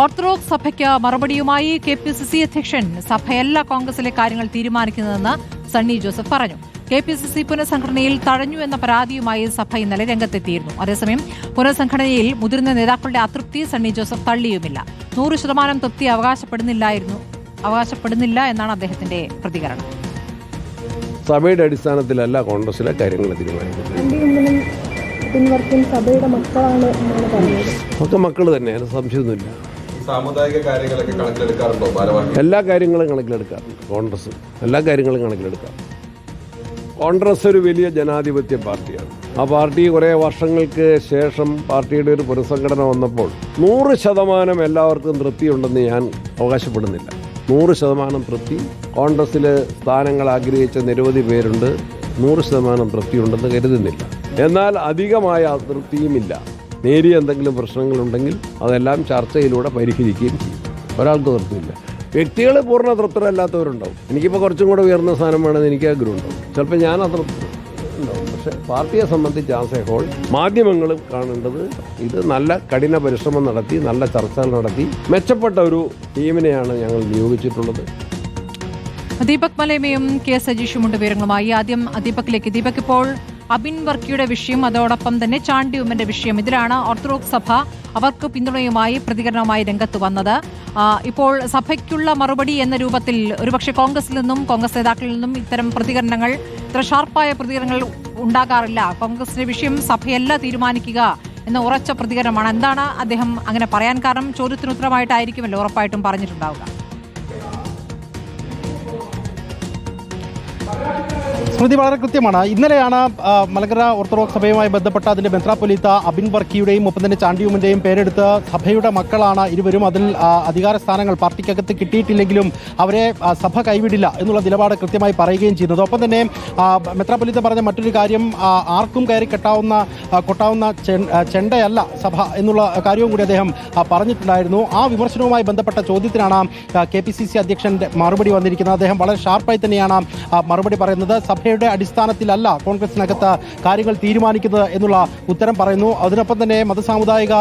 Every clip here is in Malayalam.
ഓർത്തഡോക്സ് സഭയ്ക്ക് മറുപടിയുമായി കെ പി സി സി അധ്യക്ഷൻ സഭയല്ല കോൺഗ്രസിലെ കാര്യങ്ങൾ തീരുമാനിക്കുന്നതെന്ന് സണ്ണി ജോസഫ് പറഞ്ഞു. കെ പി സി സി പുനഃസംഘടനയിൽ തഴഞ്ഞു എന്ന പരാതിയുമായി സഭ ഇന്നലെ രംഗത്തെത്തിയിരുന്നു. അതേസമയം പുനഃസംഘടനയിൽ മുതിർന്ന നേതാക്കളുടെ അതൃപ്തി സണ്ണി ജോസഫ് തള്ളിയുമില്ല. നൂറ് ശതമാനം തൃപ്തി അവകാശപ്പെടുന്നില്ലായിരുന്നു അവകാശപ്പെടുന്നില്ല എന്നാണ് അദ്ദേഹത്തിന്റെ പ്രതികരണം. സഭയുടെ അടിസ്ഥാനത്തിലല്ല കോൺഗ്രസിലെ കാര്യങ്ങൾ തീരുമാനിക്കുന്നത്. മക്കൾ തന്നെ അതിന് സംശയമൊന്നുമില്ല. സാമുദായിക കാര്യങ്ങളൊക്കെ കണക്കിലെടുക്കാറുണ്ടോ ഭാരവാഹി എല്ലാ കാര്യങ്ങളും കണക്കിലെടുക്കാറുണ്ട് കോൺഗ്രസ്. എല്ലാ കാര്യങ്ങളും കണക്കിലെടുക്കാം. കോൺഗ്രസ് ഒരു വലിയ ജനാധിപത്യ പാർട്ടിയാണ്. ആ പാർട്ടി കുറേ വർഷങ്ങൾക്ക് ശേഷം പാർട്ടിയുടെ ഒരു പുനഃസംഘടന വന്നപ്പോൾ നൂറ് ശതമാനം എല്ലാവർക്കും തൃപ്തിയുണ്ടെന്ന് ഞാൻ അവകാശപ്പെടുന്നില്ല. നൂറ് ശതമാനം തൃപ്തി. കോൺഗ്രസ്സിൽ സ്ഥാനങ്ങൾ ആഗ്രഹിച്ച നിരവധി പേരുണ്ട്. നൂറ് ശതമാനം തൃപ്തിയുണ്ടെന്ന് കരുതുന്നില്ല. എന്നാൽ അധികമായ അതൃപ്തിയുമില്ല. നേരിയ എന്തെങ്കിലും പ്രശ്നങ്ങളുണ്ടെങ്കിൽ അതെല്ലാം ചർച്ചയിലൂടെ പരിഹരിക്കുകയും ചെയ്യും. ഒരാൾക്ക് തൃപ്തിയില്ല. വ്യക്തികൾ പൂർണ തൃപ്തരല്ലാത്തവരുണ്ടാവും. എനിക്കിപ്പോൾ കുറച്ചും കൂടെ ഉയർന്ന സ്ഥാനം വേണമെന്ന് എനിക്ക് ആഗ്രഹം ഉണ്ടാവും ചിലപ്പോൾ ഞാൻ അതൃപ്തി പക്ഷേ പാർട്ടിയെ സംബന്ധിച്ച് ആസ് എ ഹോൾ കാണേണ്ടത് ഇത് നല്ല കഠിന പരിശ്രമം നടത്തി നല്ല ചർച്ചകൾ നടത്തി മെച്ചപ്പെട്ട ഒരു ടീമിനെയാണ് ഞങ്ങൾ നിയോഗിച്ചിട്ടുള്ളത്. ദീപക് മലേമയും കെ സജീഷുമുണ്ട് വിവരങ്ങളുമായി. ആദ്യം ദീപക്കിലേക്ക് ദീപക് ഇപ്പോൾ അബിൻ വർക്കിയുടെ വിഷയം അതോടൊപ്പം തന്നെ ചാണ്ടി ഉമ്മന്റെ വിഷയം. ഇതിലാണ് ഓർത്തഡോക്സ് സഭ അവർക്ക് പിന്തുണയുമായി പ്രതികരണവുമായി രംഗത്ത് വന്നത്. ഇപ്പോൾ സഭയ്ക്കുള്ള മറുപടി എന്ന രൂപത്തിൽ ഒരുപക്ഷെ കോൺഗ്രസിൽ നിന്നും കോൺഗ്രസ് നേതാക്കളിൽ നിന്നും ഇത്തരം പ്രതികരണങ്ങൾ ഇത്ര ഷാർപ്പായ പ്രതികരണങ്ങൾ ഉണ്ടാകാറില്ല. കോൺഗ്രസിന്റെ വിഷയം സഭയല്ല തീരുമാനിക്കുക എന്ന ഉറച്ച പ്രതികരണമാണ്. എന്താണ് അദ്ദേഹം അങ്ങനെ പറയാൻ കാരണം? ചോദ്യത്തിന് ഉത്തരമായിട്ടായിരിക്കുമല്ലോ ഉറപ്പായിട്ടും പറഞ്ഞിട്ടുണ്ടാവുക. സ്മൃതി വളരെ കൃത്യമാണ്. ഇന്നലെയാണ് മലങ്കര ഓർത്തഡോക്സ് സഭയുമായി ബന്ധപ്പെട്ട അതിന്റെ മെത്രാപ്പൊലീത്ത അബിൻ വർക്കിയുടെയും ഒപ്പം തന്നെ ചാണ്ടിയുമിന്റെയും പേരെടുത്ത് സഭയുടെ മക്കളാണ് ഇരുവരും അതിൽ അധികാര സ്ഥാനങ്ങൾ പാർട്ടിക്കകത്ത് കിട്ടിയിട്ടില്ലെങ്കിലും അവരെ സഭ കൈവിടില്ല എന്നുള്ള നിലപാട് കൃത്യമായി പറയുകയും ചെയ്യുന്നത് ഒപ്പം തന്നെ മെത്രാപ്പൊലീത്ത പറഞ്ഞ മറ്റൊരു കാര്യം ആർക്കും കയറി കെട്ടാവുന്ന കൊട്ടാവുന്ന ചെണ്ടയല്ല സഭ എന്നുള്ള കാര്യവും കൂടി അദ്ദേഹം പറഞ്ഞിട്ടുണ്ടായിരുന്നു. ആ വിമർശനവുമായി ബന്ധപ്പെട്ട ചോദ്യത്തിനാണ് കെ പി സി സി അധ്യക്ഷന്റെ മറുപടി വന്നിരിക്കുന്നത്. അദ്ദേഹം വളരെ ഷാർപ്പായി തന്നെയാണ് മറുപടി പറയുന്നത്. സഭയുടെ അടിസ്ഥാനത്തിലല്ല കോൺഗ്രസിനകത്ത് കാര്യങ്ങൾ തീരുമാനിക്കുന്നത് എന്നുള്ള ഉത്തരം പറയുന്നു. അതിനൊപ്പം തന്നെ മതസാമുദായിക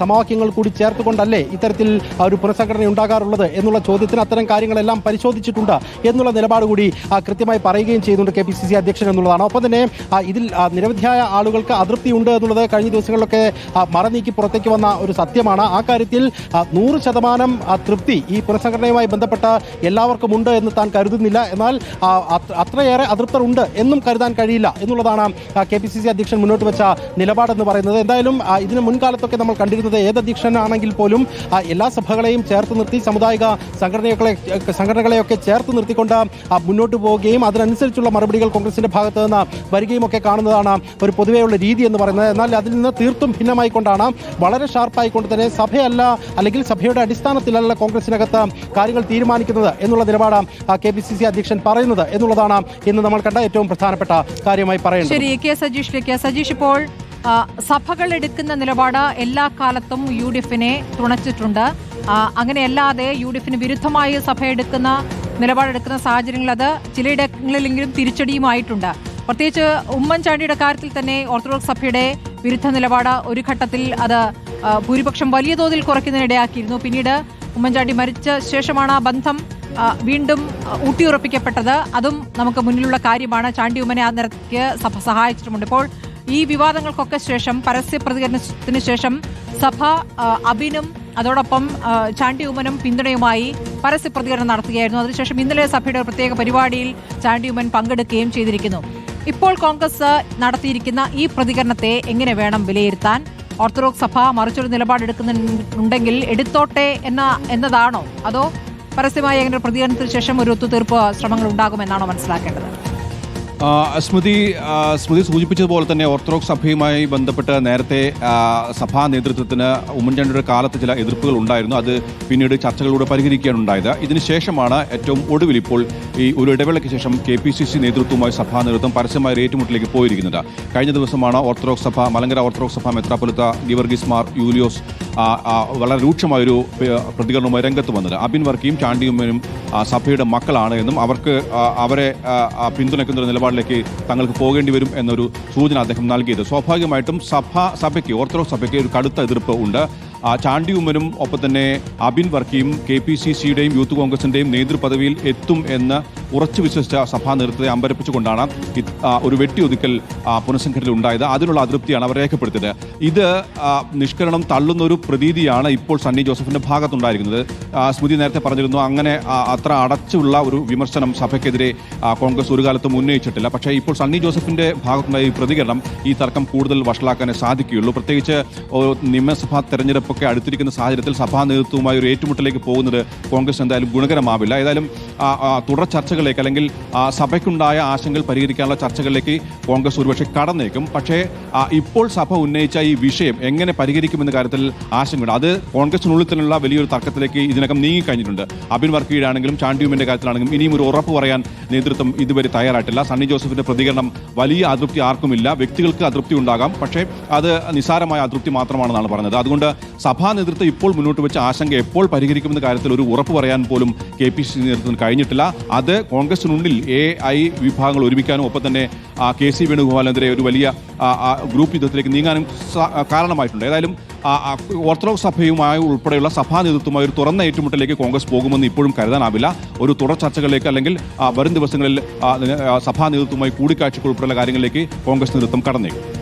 സമവാക്യങ്ങൾ കൂടി ചേർത്തുകൊണ്ടല്ലേ ഇത്തരത്തിൽ ഒരു പുനഃസംഘടന ഉണ്ടാകാറുള്ളത് എന്നുള്ള ചോദ്യത്തിന് അത്തരം കാര്യങ്ങളെല്ലാം പരിശോധിച്ചിട്ടുണ്ട് എന്നുള്ള നിലപാട് കൂടി കൃത്യമായി പറയുകയും ചെയ്യുന്നുണ്ട് കെ പി സി സി അധ്യക്ഷൻ എന്നുള്ളതാണ്. ഒപ്പം തന്നെ ഇതിൽ നിരവധിയായ ആളുകൾക്ക് അതൃപ്തിയുണ്ട് എന്നുള്ളത് കഴിഞ്ഞ ദിവസങ്ങളിലൊക്കെ മറനീക്കി പുറത്തേക്ക് വന്ന ഒരു സത്യമാണ്. ആ കാര്യത്തിൽ നൂറ് ശതമാനം തൃപ്തി ഈ പുനഃസംഘടനയുമായി ബന്ധപ്പെട്ട എല്ലാവർക്കും ഉണ്ട് എന്ന് താൻ കരുതുന്നില്ല. എന്നാൽ അത്രയേറെ അതൃപ്തർ ഉണ്ട് എന്നും കരുതാൻ കഴിയില്ല എന്നുള്ളതാണ് കെ പി സി സി അധ്യക്ഷൻ മുന്നോട്ട് വെച്ച നിലപാടെന്ന് പറയുന്നത്. എന്തായാലും ഇതിന് മുൻകാലത്തൊക്കെ നമ്മൾ കണ്ടിരുന്നത് ഏത് അധ്യക്ഷനാണെങ്കിൽ പോലും എല്ലാ സഭകളെയും ചേർത്ത് നിർത്തി സമുദായിക സംഘടനകളെ സംഘടനകളെയൊക്കെ ചേർത്ത് നിർത്തിക്കൊണ്ട് മുന്നോട്ട് പോവുകയും അതിനനുസരിച്ചുള്ള മറുപടികൾ കോൺഗ്രസിന്റെ ഭാഗത്ത് നിന്ന് വരികയും ഒക്കെ കാണുന്നതാണ് ഒരു പൊതുവെയുള്ള രീതി എന്ന് പറയുന്നത്. എന്നാൽ അതിൽ നിന്ന് തീർത്തും ഭിന്നമായി കൊണ്ടാണ് വളരെ ഷാർപ്പായിക്കൊണ്ട് തന്നെ സഭയല്ല അല്ലെങ്കിൽ സഭയുടെ അടിസ്ഥാനത്തിലല്ല കോൺഗ്രസിനകത്ത് കാര്യങ്ങൾ തീരുമാനിക്കുന്നത് എന്നുള്ള നിലപാട് കെ പി സി സി അധ്യക്ഷൻ പറയുന്നത് എന്നുള്ളതാണ് ഇന്ന് നമ്മൾ കണ്ട ഏറ്റവും പ്രധാനപ്പെട്ട കാര്യമായി പറയുന്നത് ശരി കെ സജീഷിലേക്ക് സജീഷ് ഇപ്പോൾ സഭകൾ എടുക്കുന്ന നിലപാട് എല്ലാ കാലത്തും യു ഡി എഫിനെ തുണച്ചിട്ടുണ്ട് അങ്ങനെയല്ലാതെ യു ഡി എഫിന് വിരുദ്ധമായി സഭ എടുക്കുന്ന നിലപാടെടുക്കുന്ന സാഹചര്യങ്ങൾ അത് ചിലയിടങ്ങളിലെങ്കിലും തിരിച്ചടിയുമായിട്ടുണ്ട്. പ്രത്യേകിച്ച് ഉമ്മൻചാണ്ടിയുടെ കാര്യത്തിൽ തന്നെ ഓർത്തഡോക്സ് സഭയുടെ വിരുദ്ധ നിലപാട് ഒരു ഘട്ടത്തിൽ അത് ഭൂരിപക്ഷം വലിയ തോതിൽ കുറയ്ക്കുന്നതിനിടയാക്കിയിരുന്നു. പിന്നീട് ഉമ്മൻചാണ്ടി മരിച്ച ശേഷമാണ് ആ ബന്ധം വീണ്ടും ഊട്ടിയുറപ്പിക്കപ്പെട്ടത്. അതും നമുക്ക് മുന്നിലുള്ള കാര്യമാണ്. ചാണ്ടി ഉമ്മനെ ആ നിരക്ക് സഭ സഹായിച്ചിട്ടുമുണ്ട്. ഇപ്പോൾ ഈ വിവാദങ്ങൾക്കൊക്കെ ശേഷം പരസ്യ പ്രതികരണത്തിന് ശേഷം സഭ അബിനും അതോടൊപ്പം ചാണ്ടി ഉമ്മനും പിന്തുണയുമായി പരസ്യ പ്രതികരണം നടത്തുകയായിരുന്നു. അതിനുശേഷം ഇന്നലെ സഭയുടെ പ്രത്യേക പരിപാടിയിൽ ചാണ്ടി ഉമ്മൻ പങ്കെടുക്കുകയും ചെയ്തിരിക്കുന്നു. ഇപ്പോൾ കോൺഗ്രസ് നടത്തിയിരിക്കുന്ന ഈ പ്രതികരണത്തെ എങ്ങനെ വേണം വിലയിരുത്താൻ? ഓർത്തഡോക്സ് സഭ മറിച്ചൊരു നിലപാടെടുക്കുന്നുണ്ടെങ്കിൽ എടുത്തോട്ടെ എന്ന എന്നതാണോ? അതോ പരസ്യമായ പ്രതികരണത്തിന് ശേഷം ഒരു ഒത്തുതീർപ്പ് ശ്രമങ്ങൾ ഉണ്ടാകുമെന്നാണോ മനസ്സിലാക്കേണ്ടത്? സ്മൃതി സ്മൃതി സൂചിപ്പിച്ചതുപോലെ തന്നെ ഓർത്തഡോക്സ് സഭയുമായി ബന്ധപ്പെട്ട് നേരത്തെ സഭാ നേതൃത്വത്തിന് ഉമ്മൻചാണ്ടിയുടെ കാലത്ത് ചില എതിർപ്പുകൾ ഉണ്ടായിരുന്നു. അത് പിന്നീട് ചർച്ചകളിലൂടെ പരിഹരിക്കാനുണ്ടായത് ഇതിനുശേഷമാണ് ഏറ്റവും ഒടുവിൽ ഇപ്പോൾ ഈ ഒരു ഇടവേളയ്ക്ക് ശേഷം കെ പി സി സി നേതൃത്വവുമായി സഭാ നേതൃത്വം പരസ്യമായ ഏറ്റുമുട്ടിലേക്ക് പോയിരിക്കുന്നത്. കഴിഞ്ഞ ദിവസമാണ് ഓർത്തഡോക്സ് സഭ മലങ്കര ഓർത്തഡോക്സ് സഭ മെത്രാപൊലിത്ത ഗിവർഗീസ് മാർ യൂലിയോസ് വളരെ രൂക്ഷമായൊരു പ്രതികരണവുമായി രംഗത്ത് വന്നത്. അബിൻ വർക്കിയും ചാണ്ടിയുമ്മനും സഭയുടെ മക്കളാണ് എന്നും അവർക്ക് അവരെ പിന്തുണയ്ക്കുന്ന ഒരു നിലപാടിലേക്ക് തങ്ങൾക്ക് പോകേണ്ടി വരും എന്നൊരു സൂചന അദ്ദേഹം നൽകിയത്. സ്വാഭാവികമായിട്ടും സഭ സഭയ്ക്ക് ഓർത്തഡോക്സ് സഭയ്ക്ക് ഒരു കടുത്ത എതിർപ്പ് ഉണ്ട്. ചാണ്ടി ഉമ്മനും ഒപ്പം തന്നെ അബിൻ വർക്കിയും കെ പി സി സിയുടെയും യൂത്ത് കോൺഗ്രസിന്റെയും നേതൃപദവിയിൽ എത്തും എന്ന് ഉറച്ചു വിശ്വസിച്ച സഭാ നേതൃത്വത്തെ അമ്പരപ്പിച്ചുകൊണ്ടാണ് ഒരു വെട്ടിയൊതുക്കൽ പുനഃസംഘടനയിൽ ഉണ്ടായത് അതിനുള്ള അതൃപ്തിയാണ് അവർ രേഖപ്പെടുത്തിയത്. ഇത് നിഷ്കരണം തള്ളുന്ന ഒരു പ്രതീതിയാണ് ഇപ്പോൾ സണ്ണി ജോസഫിന്റെ ഭാഗത്തുണ്ടായിരിക്കുന്നത്. സ്മൃതി നേരത്തെ പറഞ്ഞിരുന്നു അങ്ങനെ അത്ര അടച്ചുള്ള ഒരു വിമർശനം സഭയ്ക്കെതിരെ കോൺഗ്രസ് ഒരു കാലത്തും ഉന്നയിച്ചിട്ടില്ല. പക്ഷേ ഇപ്പോൾ സണ്ണി ജോസഫിന്റെ ഭാഗത്തുണ്ടായ ഈ പ്രതികരണം ഈ തർക്കം കൂടുതൽ വഷളാക്കാനേ സാധിക്കുകയുള്ളൂ. പ്രത്യേകിച്ച് നിയമസഭാ തെരഞ്ഞെടുപ്പൊക്കെ അടുത്തിരിക്കുന്ന സാഹചര്യത്തിൽ സഭാ നേതൃത്വവുമായി ഒരു ഏറ്റുമുട്ടലേക്ക് പോകുന്നത് കോൺഗ്രസ് എന്തായാലും ഗുണകരമാവില്ല. ഏതായാലും തുടർ തുടർ ചർച്ചകളിലേക്ക് അല്ലെങ്കിൽ സഭയ്ക്കുണ്ടായ ആശങ്കകൾ പരിഹരിക്കാനുള്ള ചർച്ചകളിലേക്ക് കോൺഗ്രസ് ഒരുപക്ഷെ കടന്നേക്കും. പക്ഷേ ഇപ്പോൾ സഭ ഉന്നയിച്ച ഈ വിഷയം എങ്ങനെ പരിഹരിക്കുമെന്ന കാര്യത്തിൽ ആശങ്കയുണ്ട്. അത് കോൺഗ്രസിനുള്ളിൽ തന്നെയുള്ള വലിയൊരു തർക്കത്തിലേക്ക് ഇതിനകം നീങ്ങിക്കഴിഞ്ഞിട്ടുണ്ട്. അബിൻ വർക്കിയുടെ ആണെങ്കിലും ചാണ്ടിയുമിന്റെ കാര്യത്തിലാണെങ്കിലും ഇനിയും ഒരു ഉറപ്പ് പറയാൻ നേതൃത്വം ഇതുവരെ തയ്യാറായിട്ടില്ല. സണ്ണി ജോസഫിന്റെ പ്രതികരണം വലിയ അതൃപ്തി ആർക്കുമില്ല. വ്യക്തികൾക്ക് അതൃപ്തി ഉണ്ടാകാം. പക്ഷേ അത് നിസാരമായ അതൃപ്തി മാത്രമാണെന്നാണ് പറഞ്ഞത്. അതുകൊണ്ട് സഭാ നേതൃത്വം ഇപ്പോൾ മുന്നോട്ട് വെച്ച ആശങ്ക എപ്പോൾ പരിഹരിക്കുമെന്ന കാര്യത്തിൽ ഒരു ഉറപ്പ് പറയാൻ പോലും കെ പി സി നേതൃത്വത്തിന് കഴിഞ്ഞിട്ടില്ല. അത് കോൺഗ്രസിനുള്ളിൽ എ ഐ വിഭാഗങ്ങൾ ഒരുമിക്കാനും ഒപ്പം തന്നെ കെ സി വേണുഗോപാലിനെതിരെ ഒരു വലിയ ഗ്രൂപ്പ് യുദ്ധത്തിലേക്ക് നീങ്ങാനും കാരണമായിട്ടുണ്ട്. ഏതായാലും ഓർത്തഡോക്സ് സഭയുമായി ഉൾപ്പെടെയുള്ള സഭാ നേതൃത്വമായി ഒരു തുറന്ന ഏറ്റുമുട്ടലിലേക്ക് കോൺഗ്രസ് പോകുമെന്ന് ഇപ്പോഴും കരുതാനാവില്ല. ഒരു തുടർ ചർച്ചകളിലേക്ക് അല്ലെങ്കിൽ വരും ദിവസങ്ങളിൽ സഭാ നേതൃത്വമായി കൂടിക്കാഴ്ചകൾ ഉൾപ്പെടെയുള്ള കാര്യങ്ങളിലേക്ക് കോൺഗ്രസ് നേതൃത്വം കടന്നേക്കും.